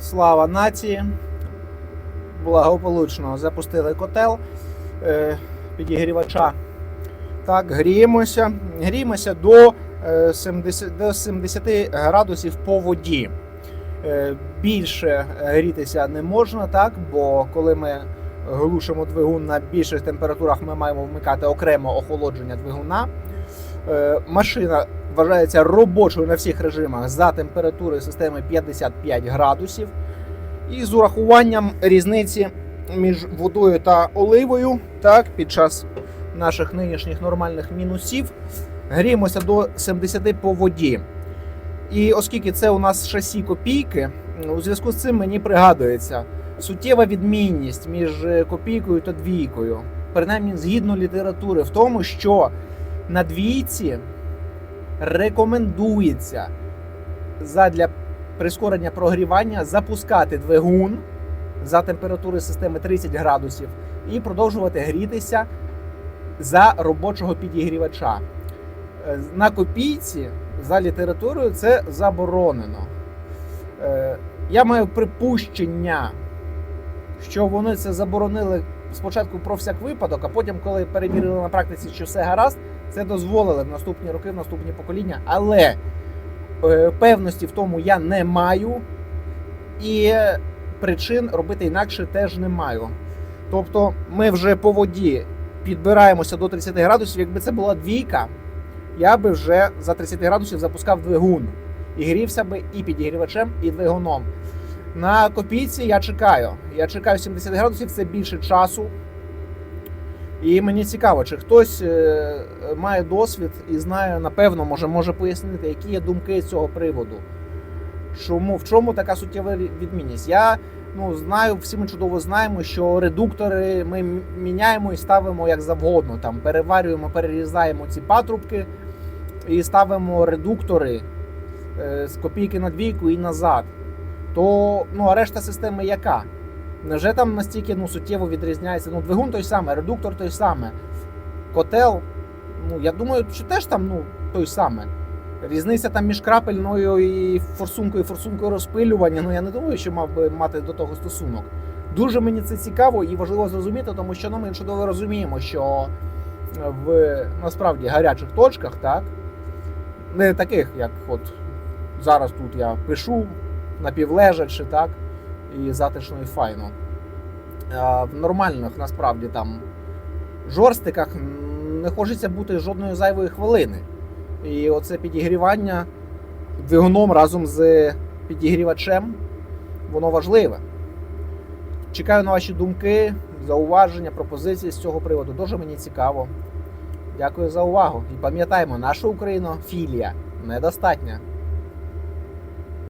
Слава нації! Благополучно запустили котел е, підігрівача. Так, гріємося. Гріємося до, е, 70, до 70 градусів по воді. Е, більше е, грітися не можна, так, бо коли ми глушимо двигун на більших температурах, ми маємо вмикати окремо охолодження двигуна. Е, машина вважається робочою на всіх режимах за температурою системи 55 градусів. І з урахуванням різниці між водою та оливою, так, під час наших нинішніх нормальних мінусів, гріємося до 70 по воді. І оскільки це у нас шасі копійки, у зв'язку з цим мені пригадується суттєва відмінність між е, копійкою та двійкою, принаймні згідно літератури, в тому, що на двійці рекомендується задля прискорення прогрівання запускати двигун за температури системи 30 градусів і продовжувати грітися за робочого підігрівача. Е, На копійці за літературою це заборонено. Е, Я маю припущення, що вони це заборонили спочатку про всяк випадок, а потім, коли перевірили на практиці, що все гаразд, це дозволили в наступні роки, в наступні покоління. Але е, певності в тому я не маю, і причин робити інакше теж не маю. Тобто, ми вже по воді підбираємося до 30 градусів. Якби це була двійка, я би вже за 30 градусів запускав двигун і грівся би і підігрівачем, і двигуном. На копійці я чекаю. Я чекаю 70 градусів, це більше часу. І мені цікаво, чи хтось е, має досвід і знає, напевно, може, може пояснити, які є думки цього приводу. Чому, в чому така суттєва відмінність? Я ну, знаю, всі ми чудово знаємо, що редуктори ми міняємо і ставимо як завгодно. Там переварюємо, перерізаємо ці патрубки і ставимо редуктори е, з копійки на двійку і назад. То ну, а решта системи яка? Невже там настільки ну, суттєво відрізняється? Ну, двигун той самий, редуктор той самий, котел. Ну, я думаю, що теж там ну, той самий. Різниця там між крапельною і форсункою, форсункою розпилювання. Ну я не думаю, що мав би мати до того стосунок. Дуже мені це цікаво і важливо зрозуміти, тому що ну, ми чудово розуміємо, що в насправді гарячих точках, так, не таких, як от зараз тут я пишу, напівлежачи, так, і затишно і файно. В нормальних насправді там жорстиках не хочеться бути жодної зайвої хвилини. І оце підігрівання двигуном разом з підігрівачем, воно важливе. Чекаю на ваші думки, зауваження, пропозиції з цього приводу. Дуже мені цікаво. Дякую за увагу. І пам'ятаємо, наша Україна філія недостатня.